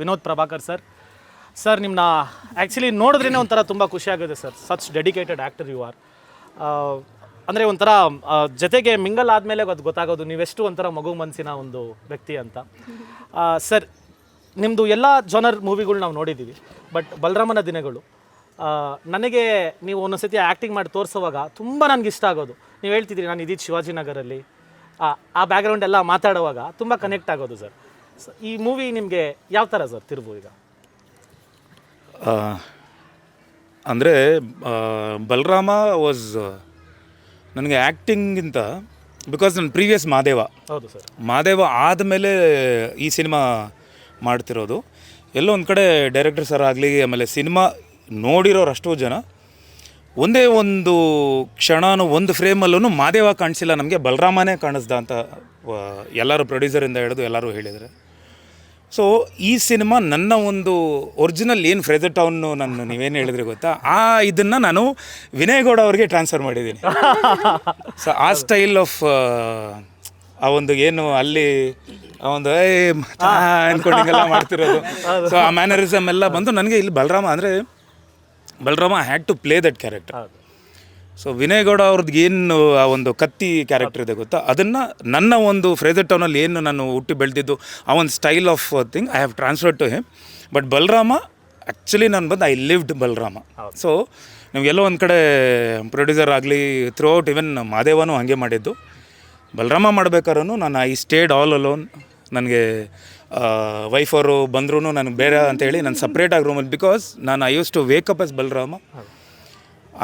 Vinod Prabhakar sir. Sir ನಿಮ್ಮನ್ನ actually ನೋಡಿದ್ರೇ ಒಂಥರ ತುಂಬ ಖುಷಿಯಾಗುತ್ತೆ sir. Such dedicated actor you are ಅಂದರೆ ಒಂಥರ ಜೊತೆಗೆ ಮಿಂಗಲ್ ಆದಮೇಲೆ ಅದು ಗೊತ್ತಾಗೋದು ನೀವೆಷ್ಟು ಒಂಥರ ಮಗು ಮನಸ್ಸಿನ ಒಂದು ವ್ಯಕ್ತಿ ಅಂತ. ಸರ್ ನಿಮ್ಮದು ಎಲ್ಲ ಜೋನರ್ ಮೂವಿಗಳು ನಾವು ನೋಡಿದ್ದೀವಿ ಬಟ್ ಬಲರಾಮನ ದಿನಗಳು. ನನಗೆ ನೀವು ಒಂದೊಂದ್ಸತಿ ಆ್ಯಕ್ಟಿಂಗ್ ಮಾಡಿ ತೋರಿಸುವಾಗ ತುಂಬ ನನಗೆ ಇಷ್ಟ ಆಗೋದು. ನೀವು ಹೇಳ್ತಿದ್ದೀರಿ ನಾನು ಇದ್ದಿದ್ದು ಶಿವಾಜಿನಗರಲ್ಲಿ. ಆ, ಬ್ಯಾಕ್ಗ್ರೌಂಡ್ ಎಲ್ಲ ಮಾತಾಡುವಾಗ ತುಂಬ ಕನೆಕ್ಟ್ ಆಗೋದು ಸರ್. ಈ ಮೂವಿ ನಿಮಗೆ ಯಾವ ಥರ ಸರ್ ತಿರುವು ಈಗ? ಅಂದರೆ ಬಲರಾಮ ವಾಸ್ ನನಗೆ ಆ್ಯಕ್ಟಿಂಗಿಂತ ಬಿಕಾಸ್ ನನ್ನ ಪ್ರೀವಿಯಸ್ ಮಾದೇವ. ಹೌದು ಸರ್. ಮಾದೇವ ಆದಮೇಲೆ ಈ ಸಿನಿಮಾ ಮಾಡ್ತಿರೋದು. ಎಲ್ಲೋ ಒಂದು ಕಡೆ ಡೈರೆಕ್ಟರ್ ಸರ್ ಆಗಲಿ ಆಮೇಲೆ ಸಿನಿಮಾ ನೋಡಿರೋರು ಅಷ್ಟೋ ಜನ. ಒಂದೇ ಒಂದು ಕ್ಷಣನೂ ಒಂದು ಫ್ರೇಮಲ್ಲೂ ಮಾದೇವ ಕಾಣಿಸಿಲ್ಲ ನಮಗೆ ಬಲರಾಮನೇ ಕಾಣಿಸ್ದ ಅಂತ ಎಲ್ಲರೂ ಪ್ರೊಡ್ಯೂಸರಿಂದ ಹಿಡಿದು ಎಲ್ಲರೂ ಹೇಳಿದ್ದಾರೆ ಸೊ ಈ ಸಿನಿಮಾ ನನ್ನ ಒಂದು ಒರಿಜಿನಲ್ ಏನು ಫ್ರೆಜರ್ ಟೌನ್ ನಾನು ನೀವೇನು ಹೇಳಿದ್ರಿ ಗೊತ್ತಾ? ಆ ಇದನ್ನು ನಾನು ವಿನಯ್ ಗೌಡ ಅವ್ರಿಗೆ ಟ್ರಾನ್ಸ್ಫರ್ ಮಾಡಿದ್ದೀನಿ. ಸೊ ಆ ಸ್ಟೈಲ್ ಆಫ್ ಆ ಒಂದು ಏನು ಅಲ್ಲಿ ಆ ಒಂದು ಏ ಮಾಡ್ತಿರೋದು. ಸೊ ಆ ಮ್ಯಾನರಿಸಮ್ ಎಲ್ಲ ಬಂದು ನನಗೆ ಇಲ್ಲಿ ಬಲರಾಮ ಅಂದರೆ Balarama had to play that character so Vinay Gowda ಅವ್ರದ್ದು ಏನು ಆ ಒಂದು ಕತ್ತಿ ಕ್ಯಾರೆಕ್ಟರ್ ಇದೆ ಗೊತ್ತಾ? ಅದನ್ನು ನನ್ನ ಒಂದು ಫ್ರೇಜರ್ ಟೌನಲ್ಲಿ ಏನು ನಾನು ಹುಟ್ಟಿ ಬೆಳೆದಿದ್ದು ಆ ಒಂದು style of thing I have transfer to him but Balarama actually ನಾನು ಬಂದು ಐ ಲಿವ್ಡ್ ಬಲರಾಮ ಸೊ ನಿಮಗೆಲ್ಲೋ ಒಂದು ಕಡೆ ಪ್ರೊಡ್ಯೂಸರ್ ಆಗಲಿ ಥ್ರೂ ಔಟ್ ಇವನ್ ಮಾದೇವನು ಹಾಗೆ ಮಾಡಿದ್ದು. ಬಲರಾಮ ಮಾಡ್ಬೇಕಾದ್ರೂ ನಾನು ಐ ಸ್ಟೇಡ್ ಆಲ್ ಅಲೋನ್ ನನಗೆ ವೈಫ್ ಅವರು ಬಂದ್ರೂ ನನಗೆ ಬೇರೆ ಅಂತೇಳಿ ನಾನು ಸಪ್ರೇಟಾಗಿ ರೂಮಲ್ಲಿ ಬಿಕಾಸ್ ನಾನು I use to wake up as Balarama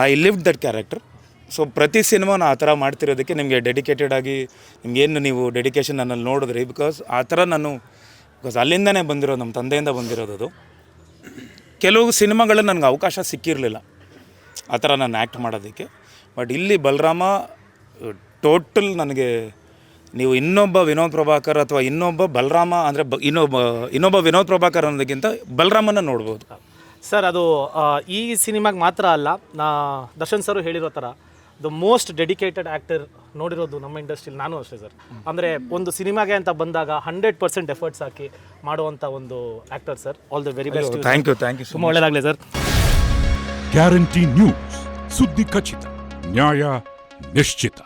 I live that character so ಪ್ರತಿ ಸಿನಿಮಾನ ಆ ಥರ ಮಾಡ್ತಿರೋದಕ್ಕೆ ನಿಮಗೆ ಡೆಡಿಕೇಟೆಡ್ ಆಗಿ ನಿಮಗೇನು ನೀವು ಡೆಡಿಕೇಶನ್ ನನ್ನಲ್ಲಿ ನೋಡಿದ್ರಿ? ಬಿಕಾಸ್ ಆ ಥರ ನಾನು ಬಿಕಾಸ್ ಅಲ್ಲಿಂದನೇ ಬಂದಿರೋದು ನಮ್ಮ ತಂದೆಯಿಂದ ಬಂದಿರೋದು ಕೆಲವು ಸಿನಿಮಾಗಳು ನನಗೆ ಅವಕಾಶ ಸಿಕ್ಕಿರಲಿಲ್ಲ ಆ ಥರ ನಾನು ಆ್ಯಕ್ಟ್ ಮಾಡೋದಕ್ಕೆ. ಬಟ್ ಇಲ್ಲಿ ಬಲರಾಮ ಟೋಟಲ್ ನನಗೆ ನೀವು ಇನ್ನೊಬ್ಬ ವಿನೋದ್ ಪ್ರಭಾಕರ್ ಅಥವಾ ಇನ್ನೊಬ್ಬ ಬಲರಾಮ ಅಂದರೆ ಬ, ಇನ್ನೊಬ್ಬ ಇನ್ನೊಬ್ಬ ವಿನೋದ್ ಪ್ರಭಾಕರ್ ಅನ್ನೋದಕ್ಕಿಂತ ಬಲರಾಮನ ನೋಡ್ಬೋದು. ಸರ್ ಅದು ಆ, ಈ ಸಿನಿಮಾಗೆ ಮಾತ್ರ ಅಲ್ಲ ನಾ ದರ್ಶನ್ ಸರ್ ಹೇಳಿರೋ ಥರ ದ ಮೋಸ್ಟ್ ಡೆಡಿಕೇಟೆಡ್ ಆ್ಯಕ್ಟರ್ ನೋಡಿರೋದು ನಮ್ಮ ಇಂಡಸ್ಟ್ರಿಲಿ ನಾನು ಅಷ್ಟೇ ಸರ್. ಅಂದರೆ ಒಂದು ಸಿನಿಮಾಗೆ ಅಂತ ಬಂದಾಗ ಹಂಡ್ರೆಡ್ ಪರ್ಸೆಂಟ್ ಎಫರ್ಟ್ಸ್ ಹಾಕಿ ಮಾಡುವಂಥ ಒಂದು actor sir. All the very best thank you thank you ತುಂಬ ಒಳ್ಳೆಯದಾಗಲಿ ಸರ್. ಗ್ಯಾರಂಟಿ ನ್ಯೂಸ್ ಸುದ್ದಿ ಖಚಿತ ನ್ಯಾಯ ನಿಶ್ಚಿತ.